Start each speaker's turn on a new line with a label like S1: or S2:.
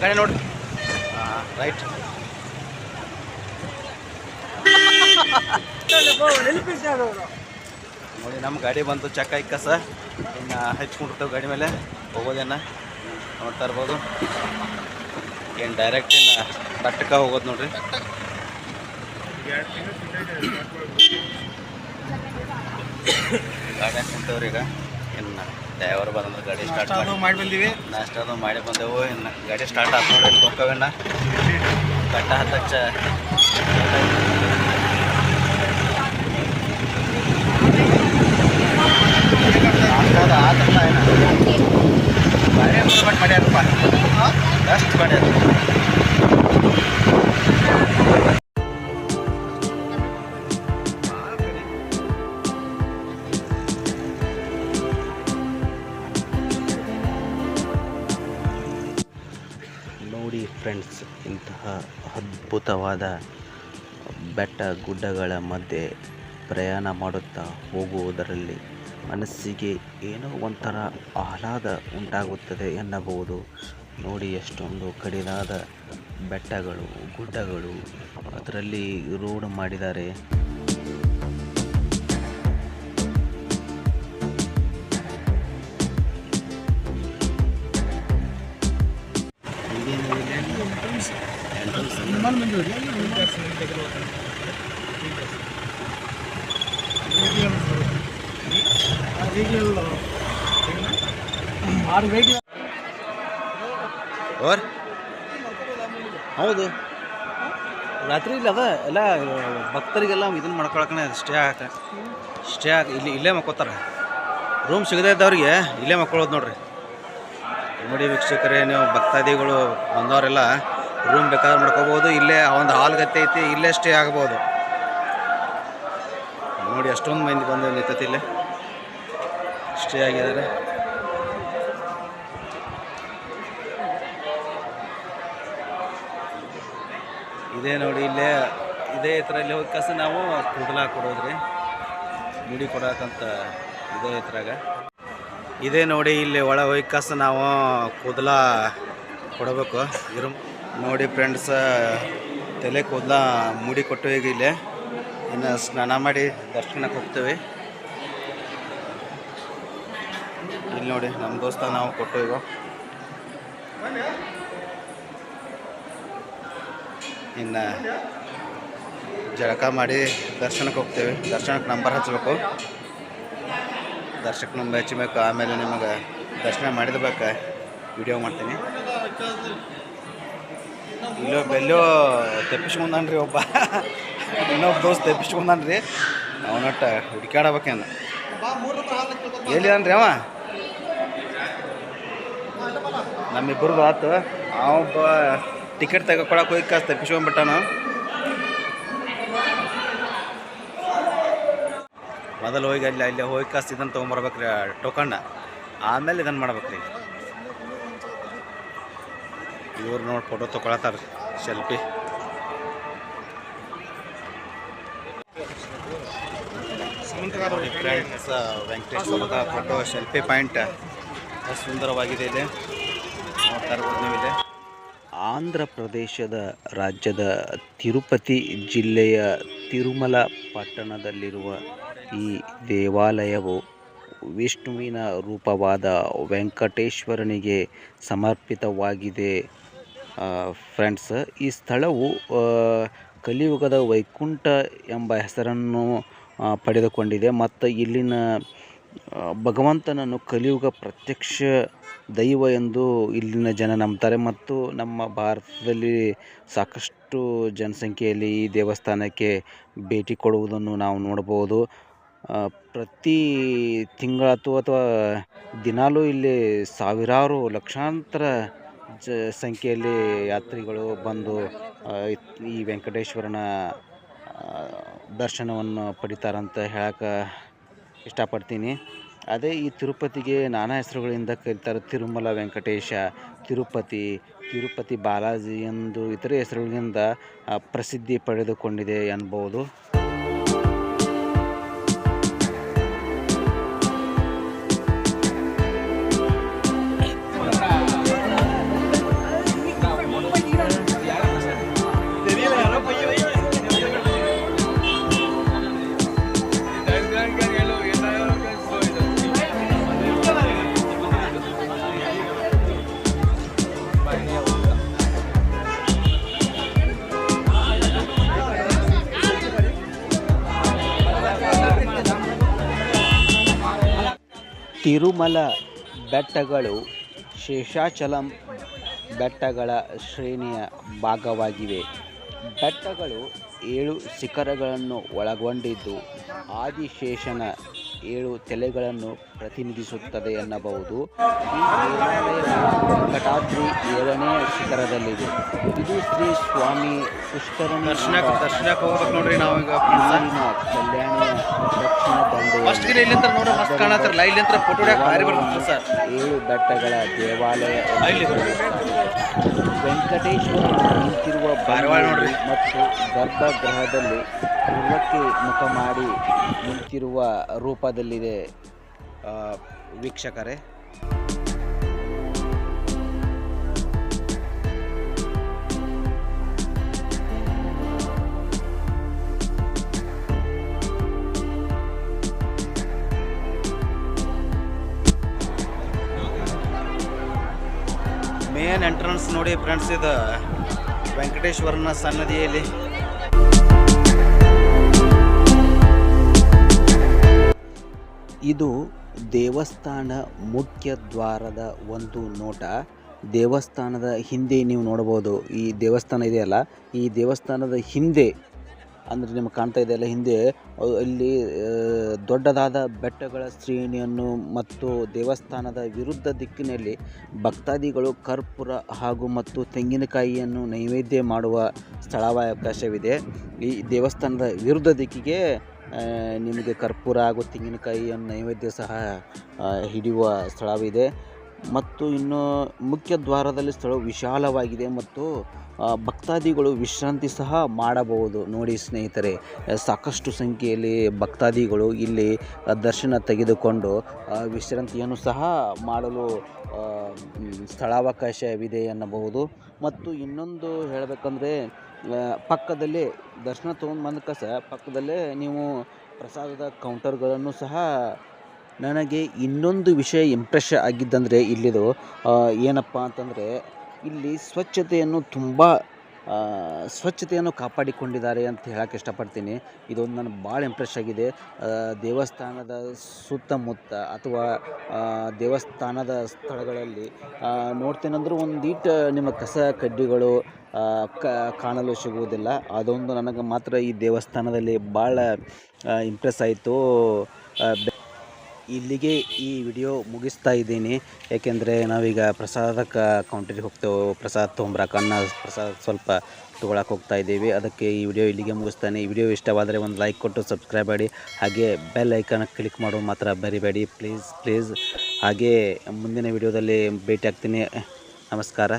S1: ಗಾಡಿ ನೋಡಿ. ಹಾಂ ರೈಟ್ ನೋಡಿ ನಮ್ಮ ಗಾಡಿ ಬಂತು ಚಕ್ಕ ಸರ್? ಇನ್ನು ಹಚ್ಕೊಂಡಿರ್ತೇವೆ ಗಾಡಿ ಮೇಲೆ. ಹೋಗೋದೇನ? ನೋಡ್ತಾ ಇರ್ಬೋದು ಏನು ಡೈರೆಕ್ಟ್ ಇನ್ನು ಕಟ್ಟಕ ಹೋಗೋದು ನೋಡ್ರಿ. ಗಾಡಿ ಕುಂತವ್ರಿ ಈಗ. ಇನ್ನು ಡ್ರೈವರ್ ಬಂದ್ರೆ ಗಾಡಿ ಸ್ಟಾರ್ಟ್ ಮಾಡಿ
S2: ಮಾಡಿ ಬಂದೀವಿ.
S1: ನಾಷ್ಟ ಅದು ಮಾಡಿ ಬಂದೆವು. ಇನ್ನು ಗಾಡಿ ಸ್ಟಾರ್ಟ್ ಆಯ್ತು ನೋಡಿ ಹೋಗ್ಕವಣ್ಣ ಕಟ್ಟ ಹತ್ತಚ್ಚ ಮಾಡ್ಯಾರಪ್ಪ. ಅಷ್ಟು ಮಾಡ್ಯಾರ. ಅದ್ಭುತವಾದ ಬೆಟ್ಟ ಗುಡ್ಡಗಳ ಮಧ್ಯೆ ಪ್ರಯಾಣ ಮಾಡುತ್ತಾ ಹೋಗುವುದರಲ್ಲಿ ಮನಸ್ಸಿಗೆ ಏನೋ ಒಂಥರ ಆಹ್ಲಾದ ಉಂಟಾಗುತ್ತದೆ ಎನ್ನಬಹುದು. ನೋಡಿ, ಎಷ್ಟೊಂದು ಕಡಿದಾದ ಬೆಟ್ಟಗಳು, ಗುಡ್ಡಗಳು ಅದರಲ್ಲಿ ರೋಡ್ ಮಾಡಿದ್ದಾರೆ. Entrance ಮಂಜೂರಿ ಓರ್? ಹೌದು. ರಾತ್ರಿ ಇಲ್ಲ ಅದ, ಎಲ್ಲ ಭಕ್ತರಿಗೆಲ್ಲ ಇದನ್ನ ಮಾಡ್ಕೊಳಕನೆ ಸ್ಟೇ ಆಕ ಸ್ಟೇ ಆಕ ಇಲ್ಲಿ, ಇಲ್ಲೇ ಮಕ್ಕೋತಾರೆ. ರೂಮ್ ಸಿಗದೇ ಇದ್ದವ್ರಿಗೆ ಇಲ್ಲೇ ಮಕ್ಕೊಳ್ಳೋದು ನೋಡ್ರಿ. ನೋಡಿ ವೀಕ್ಷಕರೇ, ನೀವು ಭಕ್ತಾದಿಗಳು ಬಂದವರೆಲ್ಲ ರೂಮ್ ಬೇಕಾದ್ರೆ ಮಾಡ್ಕೋಬೋದು. ಇಲ್ಲೇ ಒಂದು ಹಾಲ್ ಗತ್ತೆ ಐತಿ, ಇಲ್ಲೇ ಸ್ಟೇ ಆಗ್ಬೋದು. ನೋಡಿ ಅಷ್ಟೊಂದು ಮಂದಿ ಬಂದು ನಿಂತೈತಿ ಇಲ್ಲೇ. ಸ್ಟೇ ಆಗಿದ್ದಾರೆ. ಇದೇ ನೋಡಿ ಇಲ್ಲೇ, ಇದೇ ಇದರಲ್ಲಿ ಹೋಗಿ ಕಸ ನಾವು ಕುದಲ ಕೊಡೋದ್ರಿ. ಮುಡಿ ಕೊಡಕಂತ ಇದೇ ಇದ್ರಾಗ ಇದೇ ನೋಡಿ ಇಲ್ಲಿ ಒಳ ಹೋಗಿ ಕಸ ನಾವು ಕೂದಲ ಕೊಡಬೇಕು. ಇರು ನೋಡಿ ಫ್ರೆಂಡ್ಸ್ ತಲೆ ಕೂದಲ ಮುಡಿ ಕೊಟ್ಟು ಈಗ ಇಲ್ಲೇ. ಇನ್ನು ಸ್ನಾನ ಮಾಡಿ ದರ್ಶನಕ್ಕೆ ಹೋಗ್ತೇವೆ. ಇಲ್ಲಿ ನೋಡಿ, ನಮ್ಮ ದೋಸ್ತ ನಾವು ಕೊಟ್ಟು ಈಗ ಇನ್ನು ಜಳಕ ಮಾಡಿ ದರ್ಶನಕ್ಕೆ ಹೋಗ್ತೇವೆ. ದರ್ಶನಕ್ಕೆ ನಂಬರ್ ಹಚ್ಚಬೇಕು ದರ್ಶಕ ನಂಬರ್ ಹಚ್ಚಬೇಕು ಆಮೇಲೆ ನಿಮಗೆ ದರ್ಶನ ಮಾಡಿದ ಬೇಕು ವಿಡಿಯೋ ಮಾಡ್ತೀನಿ. ಇಲ್ಲೋ ಬೆಲ್ಲೋ ತೆಪ್ಪಿಸ್ಕೊಂಡಾನ್ರಿ ಒಬ್ಬ. ಇನ್ನೊಬ್ಬ ದೋಸ್ತ್ ತೆಪ್ಪಿಸ್ಕೊಂಡಾನ್ರಿ. ಅವನಟ್ಟ ಹುಡುಕ್ಯಾಡಬೇಕೇನು. ಎಲ್ಲಿ ಅನ್ರಿ ಅವ? ನಮ್ಮಿಬ್ಬರದ್ದು ಆತು. ಅವೊಬ್ಬ ಟಿಕೆಟ್ ತೆಗೆಕೊಳಕ್ಕೆ ಹೋಗಿ ಕಾಸು ತಪ್ಪಿಸ್ಕೊಂಡ್ಬಿಟ್ಟಾನು. ಮೊದಲು ಹೋಗಿ ಅಲ್ಲಿ ಅಲ್ಲಿ ಹೋಗಿ ಕಾಸು ಇದನ್ನು ತೊಗೊಂಬರ್ಬೇಕ್ರಿ ಟೋಕಣ್ಣ ಆಮೇಲೆ ಇದನ್ನು ಮಾಡ್ಬೇಕ್ರಿ. ಇವ್ರು ನೋಡಿ photo ತೊಗೊಳತ್ತಾರ selfie friends photo selfie point ಸುಂದರವಾಗಿದೆ ಇದೆ ಆಂಧ್ರ ಪ್ರದೇಶದ ರಾಜ್ಯದ ತಿರುಪತಿ ಜಿಲ್ಲೆಯ ತಿರುಮಲ ಪಟ್ಟಣದಲ್ಲಿರುವ ಈ ದೇವಾಲಯವು ವಿಷ್ಣುವಿನ ರೂಪವಾದ ವೆಂಕಟೇಶ್ವರನಿಗೆ ಸಮರ್ಪಿತವಾಗಿದೆ. ಫ್ರೆಂಡ್ಸ್ ಈ ಸ್ಥಳವು ಕಲಿಯುಗದ ವೈಕುಂಠ ಎಂಬ ಹೆಸರನ್ನು ಪಡೆದುಕೊಂಡಿದೆ. ಮತ್ತು ಇಲ್ಲಿನ ಭಗವಂತನನ್ನು ಕಲಿಯುಗ ಪ್ರತ್ಯಕ್ಷ ದೈವ ಎಂದು ಇಲ್ಲಿನ ಜನ ನಂಬ್ತಾರೆ. ಮತ್ತು ನಮ್ಮ ಭಾರತದಲ್ಲಿ ಸಾಕಷ್ಟು ಜನಸಂಖ್ಯೆಯಲ್ಲಿ ಈ ದೇವಸ್ಥಾನಕ್ಕೆ ಭೇಟಿ ಕೊಡುವುದನ್ನು ನಾವು ನೋಡ್ಬೋದು ಪ್ರತಿ ತಿಂಗಳಾತು ಅಥವಾ ದಿನಾಲೂ ಇಲ್ಲಿ ಸಾವಿರಾರು ಲಕ್ಷಾಂತರ ಜ ಸಂಖ್ಯೆಯಲ್ಲಿ ಯಾತ್ರಿಗಳು ಬಂದು ಈ ವೆಂಕಟೇಶ್ವರನ ದರ್ಶನವನ್ನು ಪಡಿತಾರಂತ ಹೇಳಕ್ಕೆ ಇಷ್ಟಪಡ್ತೀನಿ. ಅದೇ ಈ ತಿರುಪತಿಗೆ ನಾನಾ ಹೆಸರುಗಳಿಂದ ಕರೀತಾರೆ, ತಿರುಮಲ ವೆಂಕಟೇಶ, ತಿರುಪತಿ ತಿರುಪತಿ ಬಾಲಾಜಿ ಎಂದು ಇತರೆ ಹೆಸರುಗಳಿಂದ ಪ್ರಸಿದ್ಧಿ ಪಡೆದುಕೊಂಡಿದೆ ಎನ್ಬೋದು. ತಿರುಮಲ ಬೆಟ್ಟಗಳು ಶೇಷಾಚಲಂ ಬೆಟ್ಟಗಳ ಶ್ರೇಣಿಯ ಭಾಗವಾಗಿವೆ. ಬೆಟ್ಟಗಳು ಏಳು ಶಿಖರಗಳನ್ನು ಒಳಗೊಂಡಿದ್ದು ಆದಿಶೇಷನ ಏಳು ತಲೆಗಳನ್ನು ಪ್ರತಿನಿಧಿಸುತ್ತದೆ ಎನ್ನಬಹುದು. ಈ ದೇವಾಲಯವು ವೆಂಕಟಾದ್ರಿ ಏಳನೇ ಶಿಖರದಲ್ಲಿದೆ. ಇದು ಶ್ರೀ ಸ್ವಾಮಿ ಪುಷ್ಕರಣ ದರ್ಶನ ಕಲ್ಯಾಣಿಯ ದಕ್ಷಿಣ
S2: ಫಸ್ಟ್ ಗಿರಿ ಇಲ್ಲಿಂದ ನೋಡ್ರಿ ಮಸ್ತ್ ಕಾಣತ್ತಿರಲ್ಲ ಇಲ್ಲಿಂದ ಫೋಟೋ ಹೊಡ್ಯಾಕ ಭಾರಿ ಬರ್ತದೆ ಸರ್
S1: ಏಳು ಬೆಟ್ಟಗಳ ದೇವಾಲಯ
S2: ಇಲ್ಲಿ.
S1: ವೆಂಕಟೇಶ್ವರ ನಿಂತಿರುವ
S2: ಬಾರವಾಳ ನೋಡ್ರಿ.
S1: ಮತ್ತು ಗರ್ಭಗೃಹದಲ್ಲಿ ಪೂರ್ವಕ್ಕೆ ಮುಖ ಮಾಡಿ ನಿಂತಿರುವ ರೂಪದಲ್ಲಿದೆ ವೀಕ್ಷಕರೇ ಮೇನ್ ಎಂಟ್ರೆನ್ಸ್ ನೋಡಿ ಫ್ರೆಂಡ್ಸ್ ಇದು ವೆಂಕಟೇಶ್ವರನ ಸನ್ನದಿಯಲ್ಲಿ ಇದು ದೇವಸ್ಥಾನ ಮುಖ್ಯ ದ್ವಾರದ ಒಂದು ನೋಟ. ದೇವಸ್ಥಾನದ ಹಿಂದೆ ನೀವು ನೋಡಬಹುದು, ಈ ದೇವಸ್ಥಾನ ಇದೆಯಲ್ಲ, ಈ ದೇವಸ್ಥಾನದ ಹಿಂದೆ ಅಂದರೆ ನಿಮಗೆ ಕಾಣ್ತಾ ಇದೆಯಲ್ಲ ಹಿಂದೆ ಅಹ್ ಇಲ್ಲಿ ದೊಡ್ಡದಾದ ಬೆಟ್ಟಗಳ ಶ್ರೇಣಿಯನ್ನು ಮತ್ತು ದೇವಸ್ಥಾನದ ವಿರುದ್ಧ ದಿಕ್ಕಿನಲ್ಲಿ ಭಕ್ತಾದಿಗಳು ಕರ್ಪೂರ ಹಾಗೂ ಮತ್ತು ತೆಂಗಿನಕಾಯಿಯನ್ನು ನೈವೇದ್ಯ ಮಾಡುವ ಸ್ಥಳಾವಕಾಶವಿದೆ. ಈ ದೇವಸ್ಥಾನದ ವಿರುದ್ಧ ದಿಕ್ಕಿಗೆ ನಿಮಗೆ ಕರ್ಪೂರ ಹಾಗೂ ತೆಂಗಿನಕಾಯಿಯನ್ನು ನೈವೇದ್ಯ ಸಹ ಹಿಡಿಯುವ ಸ್ಥಳವಿದೆ. ಮತ್ತು ಇನ್ನು ಮುಖ್ಯ ದ್ವಾರದಲ್ಲಿ ಸ್ಥಳವು ವಿಶಾಲವಾಗಿದೆ ಮತ್ತು ಭಕ್ತಾದಿಗಳು ವಿಶ್ರಾಂತಿ ಸಹ ಮಾಡಬಹುದು. ನೋಡಿ ಸ್ನೇಹಿತರೆ ಸಾಕಷ್ಟು ಸಂಖ್ಯೆಯಲ್ಲಿ ಭಕ್ತಾದಿಗಳು ಇಲ್ಲಿ ದರ್ಶನ ತೆಗೆದುಕೊಂಡು ವಿಶ್ರಾಂತಿಯನ್ನು ಸಹ ಮಾಡಲು ಸ್ಥಳಾವಕಾಶವಿದೆ ಎನ್ನಬಹುದು. ಮತ್ತು ಇನ್ನೊಂದು ಹೇಳಬೇಕಂದ್ರೆ ಪಕ್ಕದಲ್ಲೇ ದರ್ಶನ ತೊಗೊಂಡು ಬಂದ ಕಸ, ಪಕ್ಕದಲ್ಲೇ ನೀವು ಪ್ರಸಾದದ ಕೌಂಟರ್ಗಳನ್ನು ಸಹ ನನಗೆ ಇನ್ನೊಂದು ವಿಷಯ ಇಂಪ್ರೆಷ ಆಗಿದ್ದಂದರೆ ಇಲ್ಲಿದು ಏನಪ್ಪ ಅಂತಂದರೆ ಇಲ್ಲಿ ಸ್ವಚ್ಛತೆಯನ್ನು ತುಂಬ ಸ್ವಚ್ಛತೆಯನ್ನು ಕಾಪಾಡಿಕೊಂಡಿದ್ದಾರೆ ಅಂತ ಹೇಳಕ್ಕೆ ಇಷ್ಟಪಡ್ತೀನಿ. ಇದೊಂದು ನನಗೆ ಭಾಳ ಇಂಪ್ರೆಸ್ ಆಗಿದೆ. ದೇವಸ್ಥಾನದ ಸುತ್ತಮುತ್ತ ಅಥವಾ ದೇವಸ್ಥಾನದ ಸ್ಥಳಗಳಲ್ಲಿ ನೋಡ್ತೇನೆಂದ್ರೂ ಒಂದೀಟು ನಿಮ್ಮ ಕಸ ಕಡ್ಡಿಗಳು ಕಾಣಲು ಸಿಗುವುದಿಲ್ಲ. ಅದೊಂದು ನನಗೆ ಮಾತ್ರ ಈ ದೇವಸ್ಥಾನದಲ್ಲಿ ಭಾಳ ಇಂಪ್ರೆಸ್ ಆಯಿತು. ಇಲ್ಲಿಗೆ ಈ ವಿಡಿಯೋ ಮುಗಿಸ್ತಾ ಇದ್ದೀನಿ. ಯಾಕೆಂದರೆ ನಾವೀಗ ಪ್ರಸಾದಕ್ಕೆ ಕೌಂಟ್ರಿಗೆ ಹೋಗ್ತೇವೆ. ಪ್ರಸಾದ ತೊಗೊಂಬರಕ್ಕೆ, ಅನ್ನ ಪ್ರಸಾದ ಸ್ವಲ್ಪ ತೊಗೊಳಕ್ಕೆ ಹೋಗ್ತಾ ಇದ್ದೀವಿ. ಅದಕ್ಕೆ ಈ ವಿಡಿಯೋ ಇಲ್ಲಿಗೆ ಮುಗಿಸ್ತಾನೆ. ಈ ವಿಡಿಯೋ ಇಷ್ಟವಾದರೆ ಒಂದು ಲೈಕ್ ಕೊಟ್ಟು ಸಬ್ಸ್ಕ್ರೈಬ್ ಮಾಡಿ. ಹಾಗೆ ಬೆಲ್ ಐಕನ್ ಕ್ಲಿಕ್ ಮಾಡೋ ಮಾತ್ರ ಬರಿಬೇಡಿ ಪ್ಲೀಸ್ ಪ್ಲೀಸ್ ಹಾಗೆ ಮುಂದಿನ ವಿಡಿಯೋದಲ್ಲಿ ಭೇಟಿ ಆಗ್ತೀನಿ ನಮಸ್ಕಾರ.